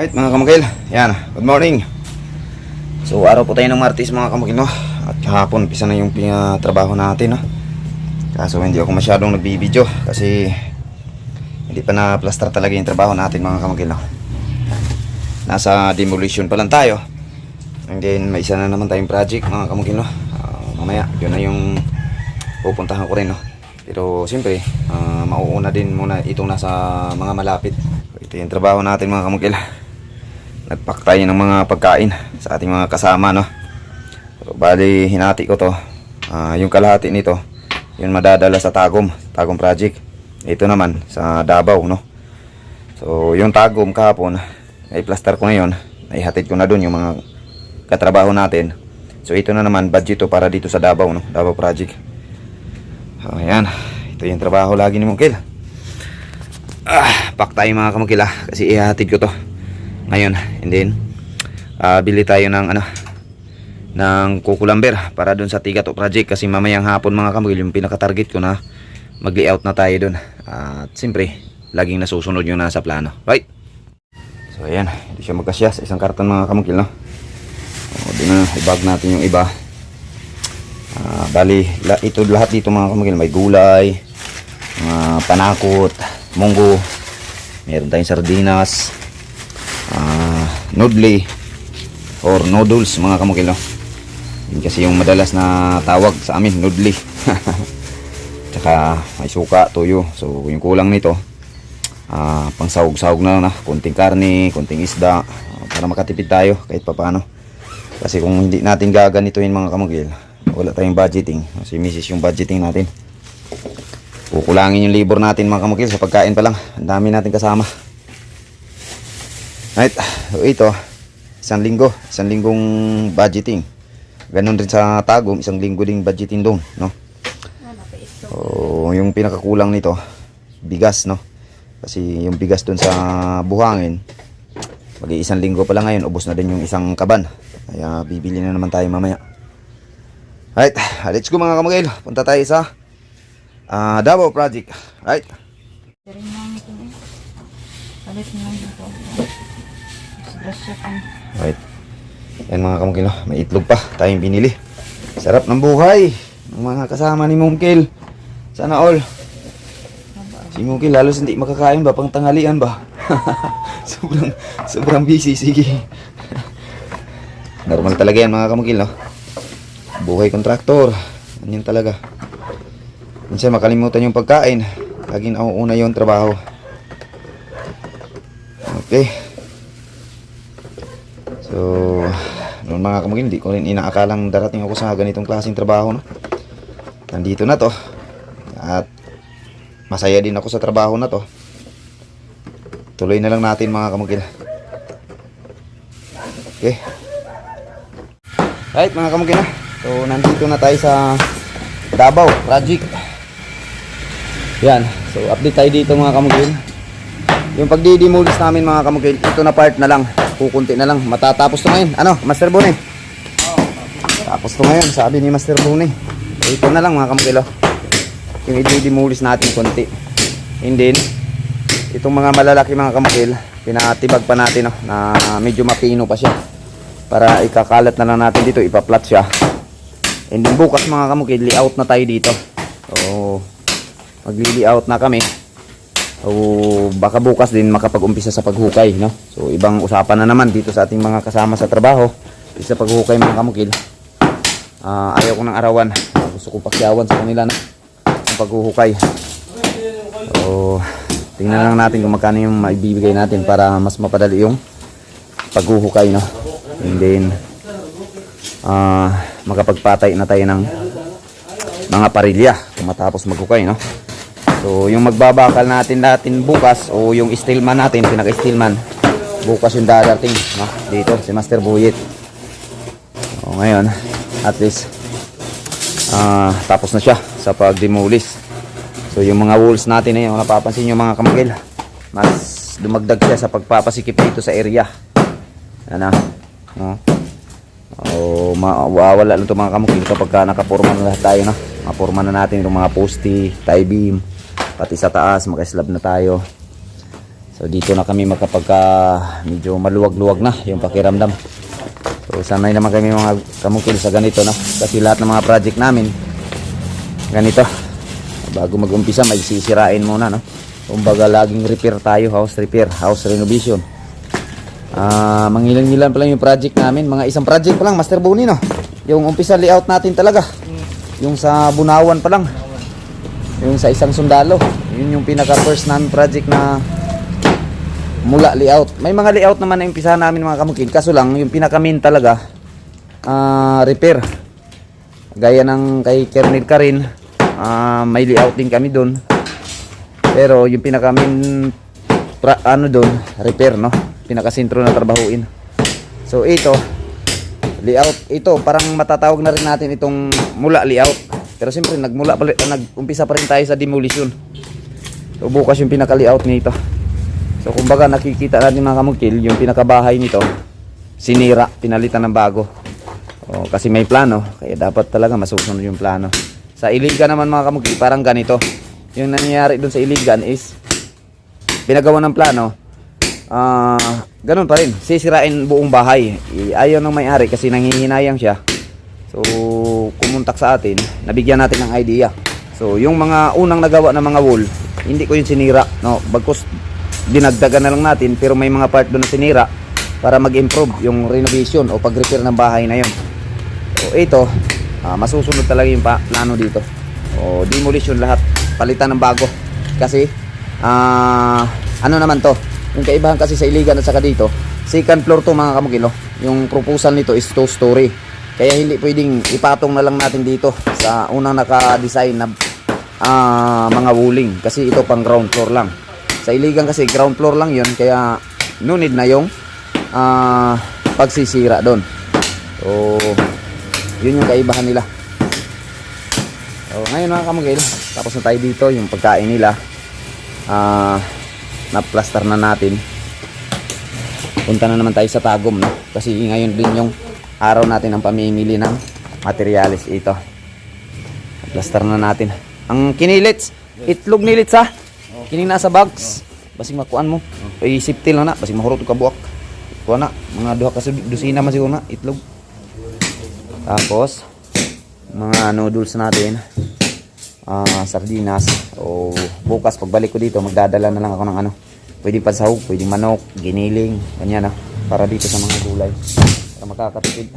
Right mga kamakil, yan, good morning. So araw po tayo ng Martis mga kamakil no? At kahapon, pisa na yung uh, trabaho natin no? Kaso hindi ako masyadong nagbibideo Kasi hindi pa na-plaster talaga yung trabaho natin mga kamakil no? Nasa demolition pa lang tayo. And then may isa na naman tayong project mga kamakil no? Ah, Mamaya, yun na yung pupuntahan ko rin no? Pero siyempre, ah, mauuna din muna itong nasa mga malapit. Ito yung trabaho natin mga kamakil nagpack tayo ng mga pagkain sa ating mga kasama no? So, bali hinati ko to. Ah, yung kalahati nito yun madadala sa Tagum Tagum project. Ito naman sa Davao no? So yung Tagum kahapon ay plaster ko ngayon. Naihatid ko na dun yung mga katrabaho natin. So ito na naman budget para dito sa Davao no? Davao project. So, ayan ito yung trabaho lagi ni Mungkil. Ah, pack tayo mga kamukila kasi ihatid ko to ngayon and then ah, bili tayo ng ano ng kukulamber para dun sa Tigato project kasi mamayang hapon mga kamukil yung pinaka-target ko na mag-layout na tayo dun. At siyempre laging nasusunod yung nasa plano. Right? So ayan. Hindi siya magkasya sa isang karton mga kamukil no? O di na i-bag natin yung iba. Ah, bali la, ito lahat dito mga kamukil may gulay mga panakot munggo meron tayong sardinas ah noodle or noodles mga kamukil no yun kasi yung madalas na tawag sa amin noodle tsaka may suka tuyo so yung kulang nito ah pang sahog-sahog na lang na. Konting karne konting isda ah, para makatipid tayo kahit papano kasi kung hindi natin gaganituin mga kamukil wala tayong budgeting. Si misis yung budgeting natin. Kukulangin yung libor natin mga kamukil sa pagkain pa lang. Ang dami natin kasama Right, ito, isang linggo, isang linggong budgeting. Ganon rin sa Tagum, isang linggo ding budgeting doon, no? So, yung pinakakulang nito, bigas, no? Kasi yung bigas doon sa buhangin, mag isang linggo pa lang ngayon, ubos na din yung isang kaban. Kaya bibili na naman tayo mamaya. Right, let's go mga kamagil. Punta tayo sa ah, Davao Project. Right? Pero lang ito eh. Palit na lang. Right. Yan mga kamukil, no? may itlog pa tayong binili. Sarap ng buhay ng mga kasama ni Mungkil. Sana all. Si Mungkil halos hindi makakain ba pang tanghalian ba? sobrang sobrang busy sige. Normal talaga yan mga kamukil, no? Buhay kontraktor. Yan talaga. Minsan makalimutan yung pagkain. Laging nauuna yung trabaho. Okay. So, noon mga kamugin, hindi ko rin inaakalang darating ako sa ganitong klaseng trabaho. No? Nandito na to. At masaya din ako sa trabaho na to. Tuloy na lang natin mga kamugin. Okay. Right mga kamugin na. So, nandito na tayo sa Davao Project. Yan. So, update tayo dito mga kamugin. Yung pagdidimulis namin mga kamugil, ito na part na lang. Kukunti na lang. Matatapos to ngayon. Ano, Master Bone? Tapos to ngayon, sabi ni Master Bone. Ito na lang mga kamugil. Oh. Yung ididimulis natin konti. And then, itong mga malalaki mga kamugil, pinatibag pa natin oh, na medyo mapino pa siya. Para ikakalat na lang natin dito, ipaplat siya. And then bukas mga kamugil, layout na tayo dito. So, magli-layout na kami. So, baka bukas din makapag-umpisa sa paghukay, no? So, ibang usapan na naman dito sa ating mga kasama sa trabaho. Dito sa paghukay mga kamukil. Ah, ayaw ko ng arawan. Gusto ko pakyawan sa kanila na ang paghuhukay. So, tingnan lang natin kung magkano yung maibibigay natin para mas mapadali yung paghuhukay, no? And then, ah, makapagpatay na tayo ng mga parilya kung matapos maghukay, no? So, yung magbabakal natin natin bukas o yung steelman natin, pinaka-steelman, bukas yung dadating, no? Dito, si Master Buyit. O, ngayon, at least, ah, tapos na siya sa pag-demolish. So, yung mga walls natin, eh, yung napapansin nyo mga kamagil, mas dumagdag siya sa pagpapasikip dito sa area. Ano? No? O, mawawala lang ito mga kamukil kapag ka nakapurma na lahat tayo, no? Mapurma na natin yung mga poste, tie beam, pati sa taas, makaslab na tayo. So dito na kami makapagka medyo maluwag-luwag na yung pakiramdam. So sanay naman kami mga kamukil sa ganito no. Kasi lahat ng mga project namin ganito. Bago mag-umpisa may sisirain muna no. Kumbaga laging repair tayo, house repair, house renovation. Ah, mangilan-ngilan pa lang yung project namin, mga isang project pa lang, Master Boni no. Yung umpisa layout natin talaga. Yung sa Bunawan pa lang. Yung sa isang sundalo. Yun yung pinaka first namin project na mula layout. May mga layout naman na umpisa namin mga kamukid. Kaso lang, yung pinaka main talaga, ah, repair. Gaya ng kay Kernel Karin, ah, may layout din kami doon. Pero yung pinaka main pra, ano doon, repair no. Pinaka sentro na trabahuin. So ito, layout ito parang matatawag na rin natin itong mula layout. Pero siyempre nagmula pa, nag-umpisa pa rin tayo sa demolition. So bukas yung pinaka layout nito. So kumbaga nakikita natin mga kamukil yung pinakabahay nito sinira, pinalitan ng bago. O, kasi may plano, kaya dapat talaga masusunod yung plano. Sa Iligan naman mga kamukil, parang ganito. Yung nangyayari dun sa Iligan is pinagawa ng plano, ah ganun pa rin. Sisirain buong bahay. Ayaw ng may-ari kasi nanghihinayang siya. So, kumuntak sa atin, nabigyan natin ng idea. So, yung mga unang nagawa ng mga wall, hindi ko yung sinira. No, bagkus dinagdagan na lang natin pero may mga part doon na sinira para mag-improve yung renovation o pag-repair ng bahay na yun. So, ito, ah, masusunod talaga yung plano dito. O, demolition lahat, palitan ng bago. Kasi, ah, ano naman to, yung kaibahan kasi sa Iligan at saka dito, second floor to mga kamukilo. Yung proposal nito is two story. Kaya hindi pwedeng ipatong na lang natin dito sa unang naka-design na ah, mga wuling. Kasi ito pang ground floor lang. Sa Iligan kasi ground floor lang yun. Kaya no need na yung ah, pagsisira doon. So, yun yung kaibahan nila. So, ngayon mga kamugil, tapos na tayo dito, yung pagkain nila. Ah, na-plaster na natin. Punta na naman tayo sa Tagum, no? Kasi ngayon din yung araw natin ang pamimili ng materialis ito. Plaster na natin. Ang kinilits, itlog nilits ha. Kini nasa bags. Basing makuan mo. Ay safety lang na, basing mahurot ka buwak. Kuha na, mga duha ka dusina man siguro na itlog. Tapos mga noodles natin. Ah, sardinas. O bukas pagbalik ko dito, magdadala na lang ako ng ano. Pwedeng pansahog, pwedeng manok, giniling, ganyan ah. Para dito sa mga gulay. Para makakatipid.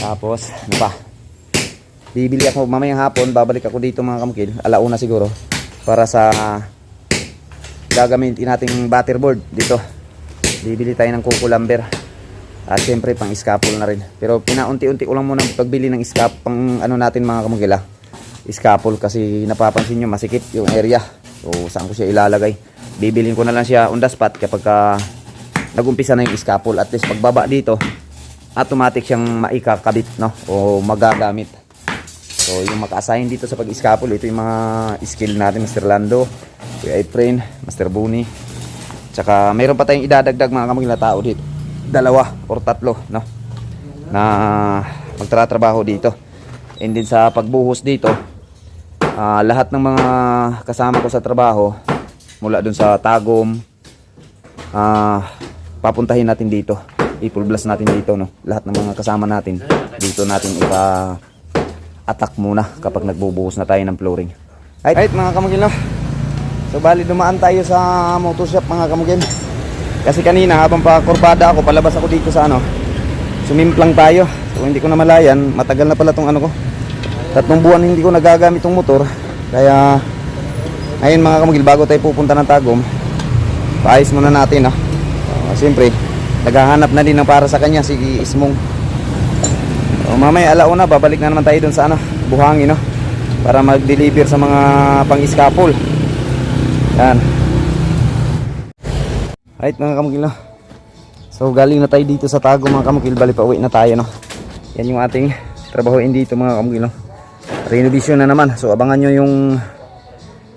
Tapos, ano pa? Bibili ako mamayang hapon, babalik ako dito mga kamukil, alauna siguro, para sa gagamitin nating butterboard dito. Bibili tayo ng kuko lumber. At syempre pang scaffold na rin. Pero pinaunti-unti ko lang muna pagbili ng scaffold pang ano natin mga kamukila. Scaffold kasi napapansin nyo masikip yung area. So saan ko siya ilalagay. Bibilin ko na lang siya on the spot kapag ka nagumpisa na yung scaffold. At least pagbaba dito, automatic siyang maikakabit no o magagamit. So yung maka-assign dito sa pag-scaffold, ito yung mga skill natin Mr. Lando, Kuya Efrain, Master Buni. Tsaka mayroon pa tayong idadagdag mga kamagila tao dito. Dalawa or tatlo no na magtratrabaho dito. And din sa pagbuhos dito, ah, lahat ng mga kasama ko sa trabaho mula dun sa Tagum ah papuntahin natin dito. I-full blast natin dito no. Lahat ng mga kasama natin dito natin ipa attack muna kapag nagbubuhos na tayo ng flooring. Right, right mga kamugin no. So bali dumaan tayo sa motor shop mga kamugin. Kasi kanina habang pa kurbada ako, palabas ako dito sa ano. Sumimplang tayo. So hindi ko na malayan, matagal na pala tong ano ko. Tatlong buwan hindi ko nagagamit tong motor. Kaya ngayon mga kamugil bago tayo pupunta ng Tagum, paayos muna natin ah. Uh, Siyempre, naghahanap na din ng para sa kanya si Ismong. O, mamaya alauna babalik na naman tayo dun sa ano, buhangin no. Para mag-deliver sa mga pang-scaffold. Yan. Right mga kamukil no. So galing na tayo dito sa Tago mga kamukil. Bali pa uwi na tayo no. Yan yung ating trabahoin dito mga kamukil no. Renovation na naman. So abangan nyo yung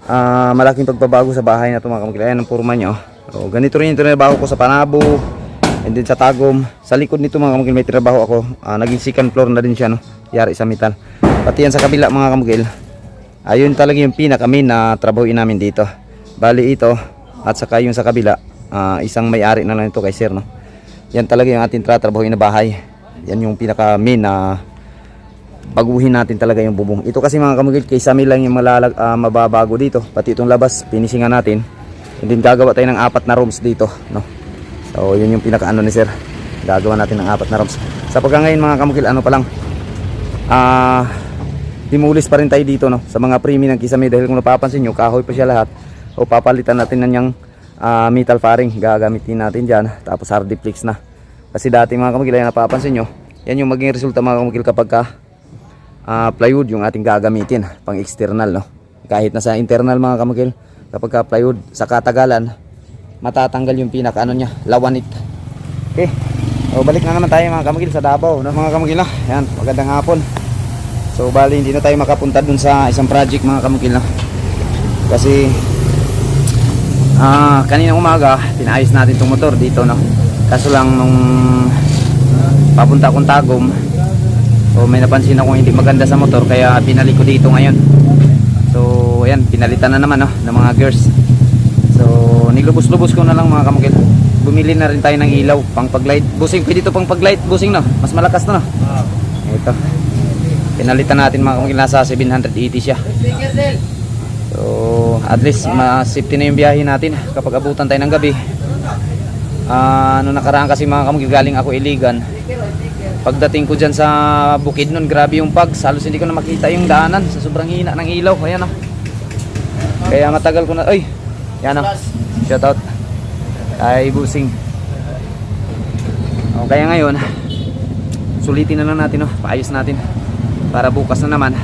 ah, malaking pagbabago sa bahay na ito mga kamukil. Ayan ang purma nyo. So, ganito rin yung trabaho ko sa Panabo. And then sa Tagum. Sa likod nito mga kamukil may trabaho ako. Ah, naging second floor na din siya no. Yari sa metal. Pati yan sa kabila mga kamukil. Ayun talaga yung pinaka main na trabahoin namin dito. Bali ito, at saka yung sa kabila, ah, isang may-ari na lang ito kay sir, no? Yan talaga yung ating tratrabahoin na bahay. Yan yung pinaka main na baguhin natin talaga yung bubong. Ito kasi mga kamugil, kay Sami lang yung malalag, ah, mababago dito. Pati itong labas, pinisingan natin. And then gagawa tayo ng apat na rooms dito, no? So, yun yung pinaka ano ni sir. Gagawa natin ng apat na rooms. Sa pagka ngayon mga kamugil, ano pa lang, ah, dimulis pa rin tayo dito, no? Sa mga premi ng Kisame dahil kung napapansin nyo, kahoy pa siya lahat. O papalitan natin na niyang ah, metal faring. Gagamitin natin dyan. Tapos hardiplex na. Kasi dati mga kamugil, ay napapansin nyo, yan yung maging resulta mga kamugil kapag ka ah, plywood yung ating gagamitin pang external no kahit na sa internal mga kamagil kapag ka plywood sa katagalan matatanggal yung pinaka ano niya lawanit okay. O balik na naman tayo mga kamagil sa Davao no mga kamagil na yan magandang hapon. So bali hindi na tayo makapunta dun sa isang project mga kamagil na kasi ah kanina umaga pinayos natin tong motor dito no? Kaso lang nung papunta akong Tagum So may napansin akong hindi maganda sa motor kaya pinali ko dito ngayon. So ayan, pinalitan na naman no, ng mga gears. So nilubos-lubos ko na lang mga kamukil. Bumili na rin tayo ng ilaw pang paglight. Busing, pwede ito pang paglight busing no. Mas malakas to no. Ito. Pinalitan natin mga kamukil nasa 780 siya. So at least ma-safety na yung biyahe natin kapag abutan tayo ng gabi. Ah, ano nakaraan kasi mga kamukil galing ako Iligan. Pagdating ko dyan sa bukid nun, grabe yung pags. Halos hindi ko na makita yung daanan sa sobrang hina ng ilaw. Ayan o. Kaya matagal ko na, ay, yan o. Shout out. Kay Busing. O, kaya ngayon, sulitin na lang natin o. Paayos natin. Para bukas na naman.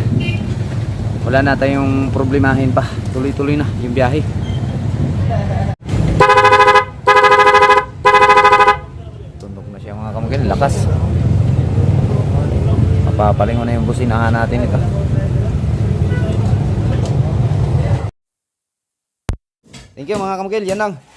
Wala na tayong problemahin pa. Tuloy-tuloy na yung biyahe. Tunog na siya mga kamagin. Lakas. Papalingon na yung businahan natin ito. Thank you mga kamugil. Yan lang.